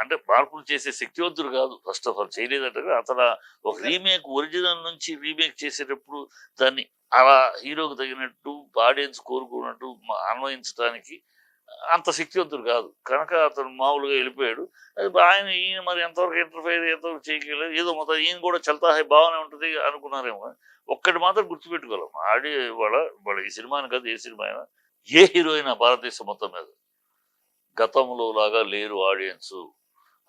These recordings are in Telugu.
అంటే మార్పులు చేసే శక్తివంతుడు కాదు. ఫస్ట్ ఆఫ్ ఆల్ చేయలేదంటే అతను ఒక రీమేక్ ఒరిజినల్ నుంచి రీమేక్ చేసేటప్పుడు దాన్ని అలా హీరోకి తగినట్టు ఆడియన్స్ కోరుకున్నట్టు అన్వయించడానికి అంత శక్తివంతుడు కాదు. కనుక అతను మామూలుగా వెళ్ళిపోయాడు. అది ఆయన ఈయన మరి ఎంతవరకు ఇంటర్ఫైర్ ఎంతవరకు చేయగలరు ఏదో మొత్తం ఈయన కూడా చల్తా హై బాగానే ఉంటుంది అనుకున్నారేమో కానీ ఒక్కటి మాత్రం గుర్తుపెట్టుకోలేం ఆడి వాళ్ళ వాళ్ళ ఈ సినిమాని కాదు ఏ సినిమా అయినా ఏ హీరో అయినా భారతదేశం మొత్తం మీద గతంలో లాగా లేరు ఆడియన్స్.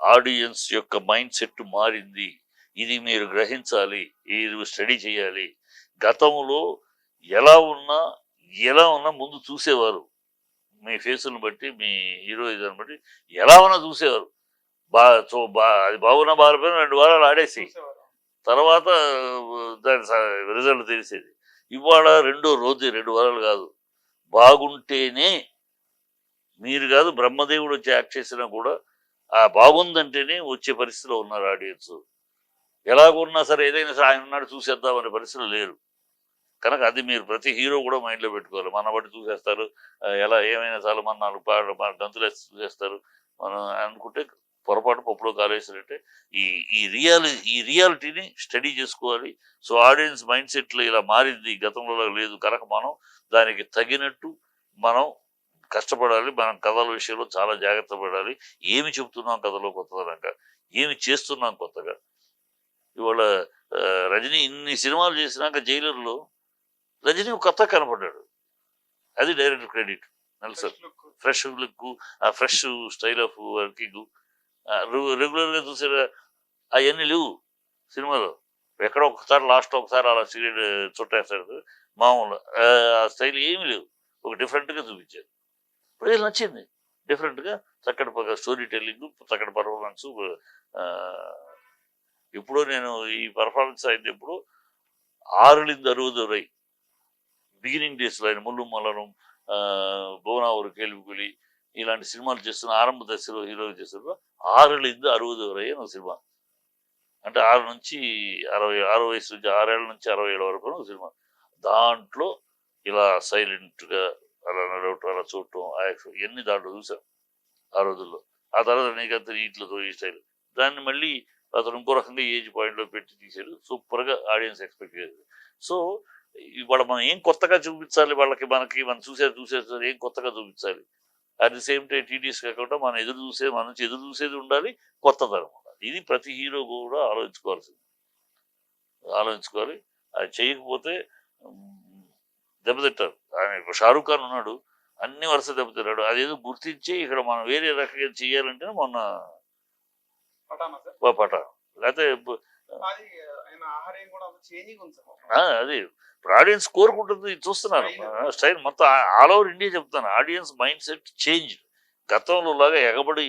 ఆడియన్స్ యొక్క మైండ్ సెట్ మారింది. ఇది మీరు గ్రహించాలి ఇది స్టడీ చేయాలి. గతంలో ఎలా ఉన్నా ఎలా ఉన్నా ముందు చూసేవారు. మీ ఫేసులను బట్టి మీ హీరోయిజం బట్టి ఎలా ఉన్నా చూసేవారు. బా సో బా అది బాగున్నా బాగాపోయినా రెండు వారాలు ఆడేసి. తర్వాత దాని రిజల్ట్ తెలిసేది. ఇవాళ రెండో రోజు రెండు వారాలు కాదు. బాగుంటేనే మీరు కాదు బ్రహ్మదేవుడు వచ్చి యాక్ట్ చేసినా కూడా ఆ బాగుందంటేనే వచ్చే పరిస్థితిలో ఉన్నారు ఆడియన్స్. ఎలాగున్నా సరే ఏదైనా సరే ఆయన ఉన్నాడు చూసేద్దామనే పరిస్థితులు లేరు. కనుక అది మీరు ప్రతి హీరో కూడా మైండ్లో పెట్టుకోవాలి. మన బట్టి చూసేస్తారు. ఎలా ఏమైనా చాలా మన నాలుగు పాటలు మన గంతులు వేసి చూసేస్తారు. మనం అనుకుంటే పొరపాటు పప్పులో కాలేసినట్టే ఈ ఈ రియాలి ఈ రియాలిటీని స్టడీ చేసుకోవాలి. సో ఆడియన్స్ మైండ్ సెట్లో ఇలా మారింది గతంలో లేదు. కనుక మనం దానికి తగినట్టు మనం కష్టపడాలి మనం కథల విషయంలో చాలా జాగ్రత్త పడాలి. ఏమి చెబుతున్నాం కథలో కొత్తదనంగా ఏమి చేస్తున్నాం కొత్తగా? ఇవాళ రజనీ ఇన్ని సినిమాలు చేసినాక జైలర్లో రజనీ ఒక కొత్త కనపడ్డాడు. అది direct credit. look. Fresh look ఆ ఫ్రెష్ స్టైల్ ఆఫ్ వర్కింగ్ రెగ్యులర్గా చూసే అవన్నీ లేవు సినిమాలో. ఎక్కడో ఒకసారి లాస్ట్ ఒకసారి అలా సిగరెట్ చుట్టేస్తాడు. మామూలు ఆ స్టైల్ ఏమీ లేవు. ఒక డిఫరెంట్గా చూపించారు. ప్రజలు నచ్చింది. డిఫరెంట్గా చక్కటి స్టోరీ టెల్లింగ్ చక్కటి పర్ఫార్మెన్స్ ఇప్పుడు నేను ఈ పర్ఫార్మెన్స్ అయింది ఇప్పుడు ఆరులింది బిగినింగ్ డేస్లో ఆయన ముళ్ళు మలనం భువనావరు కేలుపులి ఇలాంటి సినిమాలు చేస్తున్న ఆరంభ దశలో హీరోలు చేస్తున్న ఆరులింద అరువుదొరై అని సినిమా. అంటే ఆరు నుంచి అరవై ఆరు వయసు నుంచి ఆరేళ్ళ నుంచి అరవై ఏళ్ళ వరకు సినిమా. దాంట్లో ఇలా సైలెంట్గా అలా నడవటం అలా చూడటం ఆ యాక్షన్ ఇవన్నీ దాంట్లో చూసాం ఆ రోజుల్లో. ఆ తర్వాత నీకంత నీటిలతో ఈ స్టైల్ దాన్ని మళ్ళీ అతను ఇంకో రకంగా ఏజ్ పాయింట్లో పెట్టి తీశాడు. సూపర్గా ఆడియన్స్ ఎక్స్పెక్ట్ చేశారు సో ఇవాళ మనం ఏం కొత్తగా చూపించాలి? వాళ్ళకి మనకి మనం చూసేది చూసేది ఏం కొత్తగా చూపించాలి? At the same time TDS కాకుండా మనం ఎదురు చూసేది మన నుంచి ఎదురు చూసేది ఉండాలి కొత్తదనం ఉండాలి. ఇది ప్రతి హీరో కూడా ఆలోచించుకోవాల్సింది. ఆలోచించుకోవాలి. అది చేయకపోతే దెబ్బతింటారు. ఆయన షారూఖ్ ఖాన్ ఉన్నాడు అన్ని వరుస దెబ్బతిన్నాడు. అదేదో గుర్తించి ఇక్కడ మనం వేరే రకంగా చేయాలంటే మొన్న పట లేకపోతే అది ఇప్పుడు ఆడియన్స్ కోరుకుంటుంది చూస్తున్నారు. స్టైల్ మొత్తం ఆల్ ఓవర్ ఇండియా చెప్తాను. Audience mind set change. గతంలో లాగా ఎగబడి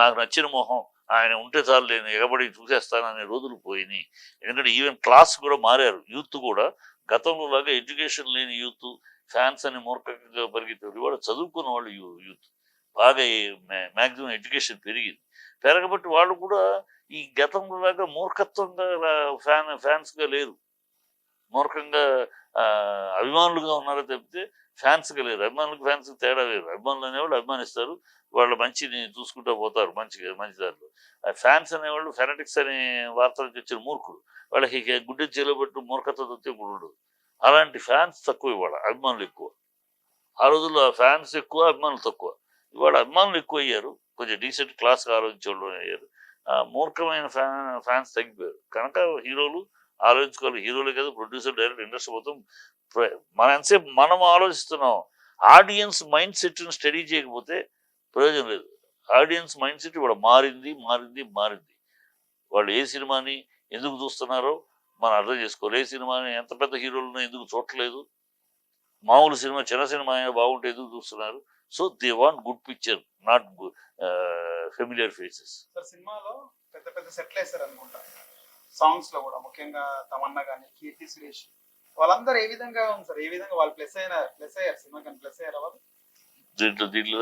నాకు నచ్చిన మొహం ఆయన ఉంటే చాలు నేను ఎగబడి చూసేస్తాను అనే రోజులు పోయినాయి. ఎందుకంటే ఈవెన్ క్లాస్ కూడా మారారు యూత్ కూడా. గతంలో లాగా ఎడ్యుకేషన్ లేని యూత్ ఫ్యాన్స్ అని మూర్ఖంగా పరిగెత్తారు ఇవాళ చదువుకున్న వాళ్ళు యూ- యూత్. బాగా మ్యాక్సిమం ఎడ్యుకేషన్ పెరిగింది. పెరగబట్టి వాళ్ళు కూడా ఈ గతంలో లాగా మూర్ఖత్వంగా ఫ్యాన్ ఫ్యాన్స్గా లేరు. మూర్ఖంగా అభిమానులుగా ఉన్నారో తప్పితే ఫ్యాన్స్గా లేరు. అభిమానులకు ఫ్యాన్స్ తేడా లేరు అభిమానులు అనేవాళ్ళు అభిమానిస్తారు. వాళ్ళు మంచిని చూసుకుంటూ పోతారు మంచిగా మంచి దారిలో. ఆ ఫ్యాన్స్ అనేవాళ్ళు ఫెనటిక్స్ అనే వార్తలకు వచ్చిన మూర్ఖుడు వాళ్ళకి గుడ్డ చేలబెట్టు మూర్ఖత దొత్తే ఇప్పుడు ఉండదు. అలాంటి ఫ్యాన్స్ తక్కువ ఇవాళ అభిమానులు ఎక్కువ. ఆ రోజుల్లో ఫ్యాన్స్ ఎక్కువ అభిమానులు తక్కువ. ఇవాళ అభిమానులు ఎక్కువ అయ్యారు. కొంచెం డీసెంట్ క్లాస్గా ఆలోచించే అయ్యారు. ఆ మూర్ఖమైన ఫ్యాన్ ఫ్యాన్స్ తగ్గిపోయారు. కనుక హీరోలు ఆలోచించుకోవాలి. హీరోలే కదా ప్రొడ్యూసర్ డైరెక్ట్ ఇండస్ట్రీ మొత్తం ప్ర- మన ఎంతసేపు మనం ఆలోచిస్తున్నాం ఆడియన్స్ మైండ్ సెట్ని స్టడీ చేయకపోతే ప్రయోజనం లేదు. ఆడియన్స్ మైండ్ సెట్ ఇప్పుడు మారింది మారింది మారింది. వాళ్ళు ఏ సినిమాని ఎందుకు చూస్తున్నారో మనం అర్థం చేసుకోవాలి. ఏ సినిమాని ఎంత పెద్ద హీరోలను ఎందుకు చూడట్లేదు? మామూలు సినిమా చిన్న సినిమా అయినా బాగుంటే ఎందుకు చూస్తున్నారు? So they want good picture not familiar faces sir సినిమాలో పెద్ద పెద్ద సెట్లు వేశారు అనుకుంటా సాంగ్స్లో కూడా ముఖ్యంగా తమన్నా గానీ కీర్తి సురేష్. వాళ్ళందరూ ఏ విధంగా ఉంది సార్? ఏ విధంగా వాళ్ళు ప్లస్ అయినా ప్లస్ అయ్యారు? సినిమా కానీ ప్లస్ అయ్యారు వాళ్ళు? దీంట్లో దీంట్లో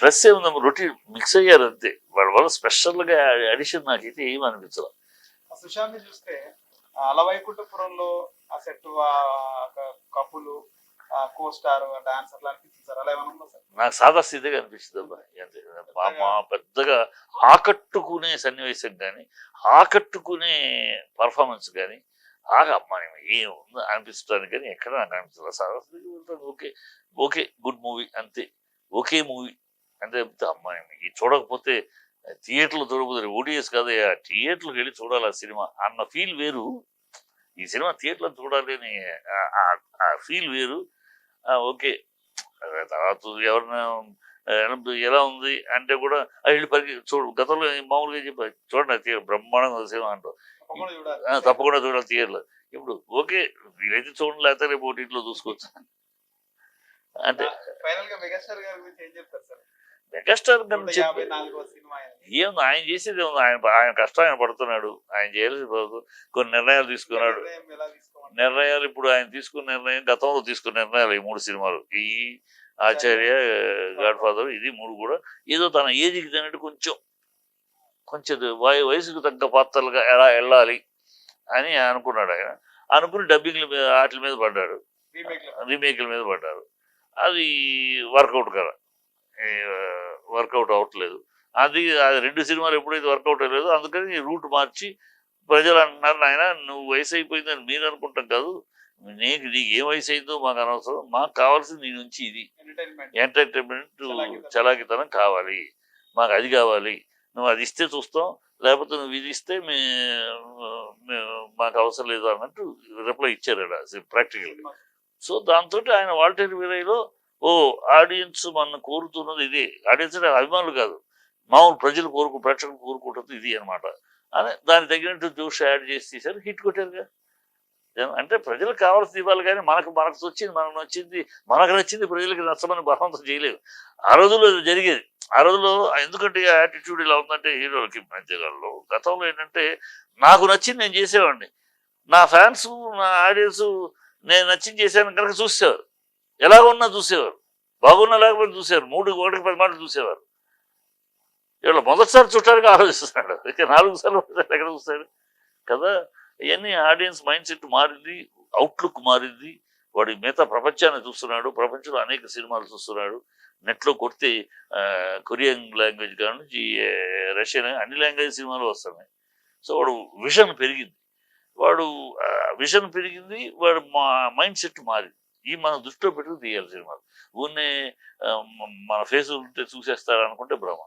ప్లస్ ఏముందమ్మా రొటీన్ మిక్స్ అయ్యారు అంతే. వాళ్ళ వల్ల స్పెషల్గా అడిషన్ నాకైతే ఏం అనిపించదు ఆ సుశాంత్ చూస్తే అలవైకుంఠపురంలో ఆ సెట్ కప్పులు కో స్టార్ డాన్స్ అట్లా అనిపించింది సార్. అలా ఏమైనా సార్? నాకు సాదాస్థితిగా అనిపిస్తుంది అబ్బా. మా పెద్దగా ఆకట్టుకునే సన్నివేశం కానీ ఆకట్టుకునే పర్ఫార్మెన్స్ కానీ ఆగా అమ్మాయి ఏం అనిపించడానికి కానీ ఎక్కడ నాకు అనిపిస్తుంది ఉంటుంది ఓకే. ఓకే గుడ్ మూవీ అంతే. Okay movie. అంతే చెప్తే అమ్మాయి ఈ చూడకపోతే థియేటర్లో చూడకపోతే ఓడిఎస్ కాదు. థియేటర్కి వెళ్ళి చూడాలి ఆ సినిమా అన్న ఫీల్ వేరు. ఈ సినిమా థియేటర్లో చూడాలి అని ఆ- ఫీల్ వేరు. ఓకే. తర్వాత ఎవరిన ఎలా ఉంది అంటే కూడా వెళ్ళి పరికి చూడు గతంలో మామూలుగా చెప్పారు చూడండి తీయ- బ్రహ్మాండంగా సినిమా అంటారు. తప్పకుండా చూడాలి. ఆ, తప్పకుండా చూడాలి థియేటర్లో. ఇప్పుడు ఓకే వీలైతే చూడండి లేకపోతే రేపు ఓటీటీలో చూసుకోవచ్చు. అంటే ఫైనల్గా మెగాస్టార్ గారి గురించి ఏం చెప్తారు సార్? మెగాస్టార్ నూట గురించి యాభై నాలుగో సినిమా ఆయన. ఏముంది ఆయన చేసేది ఆయన ఆయన కష్టం ఆయన పడుతున్నాడు. ఆయన చేయాల్సి కొన్ని నిర్ణయాలు తీసుకున్నాడు. నిర్ణయాలు ఇప్పుడు ఆయన తీసుకున్న నిర్ణయం గతంలో తీసుకున్న నిర్ణయాలు ఈ మూడు సినిమాలు. ఈ ఆచార్య గాడ్ ఫాదర్ ఇది మూడు కూడా ఏదో తన ఏజ్కి తగినట్టు కొంచెం కొంచెం వయ- వయసుకు తగ్గ పాత్రలుగా ఎలా వెళ్ళాలి అని అనుకున్నాడు ఆయన. అనుకుని డబ్బింగ్ల మీద వాటి మీద పడ్డాడు. రీమేక్ల మీద. పడ్డారు అది వర్కౌట్ కదా. వర్కౌట్ అవ్వట్లేదు. అది అది రెండు సినిమాలు ఎప్పుడైతే వర్కౌట్ అవ్వలేదు అందుకని రూట్ మార్చి ప్రజలు అంటున్నారు నాయన నువ్వు వయసు అయిపోయిందని మీరు అనుకుంటాం కాదు. నీకు నీకు ఏ వయసు అయిందో మాకు అనవసరం. మాకు కావాల్సింది నీ నుంచి ఇది. ఎంటర్టైన్మెంట్ చలాకీతనం. కావాలి. మాకు అది కావాలి. నువ్వు అది ఇస్తే చూస్తాం. లేకపోతే నువ్వు ఇది ఇస్తే మే మాకు అవసరం లేదు అన్నట్టు రిప్లై ఇచ్చారు ప్రాక్టికల్ సో దాంతో ఆయన వాల్టేర్ వీరయ్యలో ఓ ఆడియన్స్ మన కోరుతున్నది ఇది. ఆడియన్స్ అంటే అభిమానులు కాదు. మామూలు ప్రజలు కోరుకు ప్రేక్షకులు కోరుకుంటుంది ఇది అన్నమాట. అని దాని తగినట్టు చూసి యాడ్ చేసి తీశారు హిట్ కొట్టారుగా. అంటే ప్రజలకు కావాల్సింది ఇవ్వాలి కానీ మనకు మనకు వచ్చింది మనకు నచ్చింది మనకు నచ్చింది ప్రజలకు నచ్చమని బలవంతం చేయలేదు. ఆ రోజుల్లో ఇది జరిగేది. ఆ రోజుల్లో ఎందుకంటే యాటిట్యూడ్ ఇలా ఉందంటే హీరోలకి మధ్యలో గతంలో ఏంటంటే నాకు నచ్చింది నేను చేసేవాడిని. నా ఫ్యాన్స్ నా ఆడియన్స్ నేను నచ్చింది చేశాను కనుక చూసేవారు. ఎలా ఉన్నా చూసేవారు. బాగున్నా లేకపోతే చూసేవారు. మూడు ఒకటికి పది మాటలు చూసేవారు. ఇవాళ మొదటిసారి చుట్టానికి ఆలోచిస్తున్నాడు. ఇక నాలుగు సార్లు ఎక్కడ చూస్తాడు? కదా ఇవన్నీ ఆడియన్స్ మైండ్ సెట్ మారింది అవుట్లుక్ మారింది. వాడి మిగతా ప్రపంచాన్ని చూస్తున్నాడు ప్రపంచంలో అనేక సినిమాలు చూస్తున్నాడు. నెట్లో కొడితే కొరియన్ లాంగ్వేజ్ కాడ రష్యన్ అన్ని లాంగ్వేజ్ సినిమాలు వస్తున్నాయి. సో వాడు విషన్ పెరిగింది. వాడు విజన్ పెరిగింది వాడు మా మైండ్ సెట్ మారింది. ఈ మన దృష్టిలో పెట్టుకుని తీయాలి సినిమాలు. ఊరినే మన ఫేస్ ఉంటే చూసేస్తారు అనుకుంటే భ్రమ.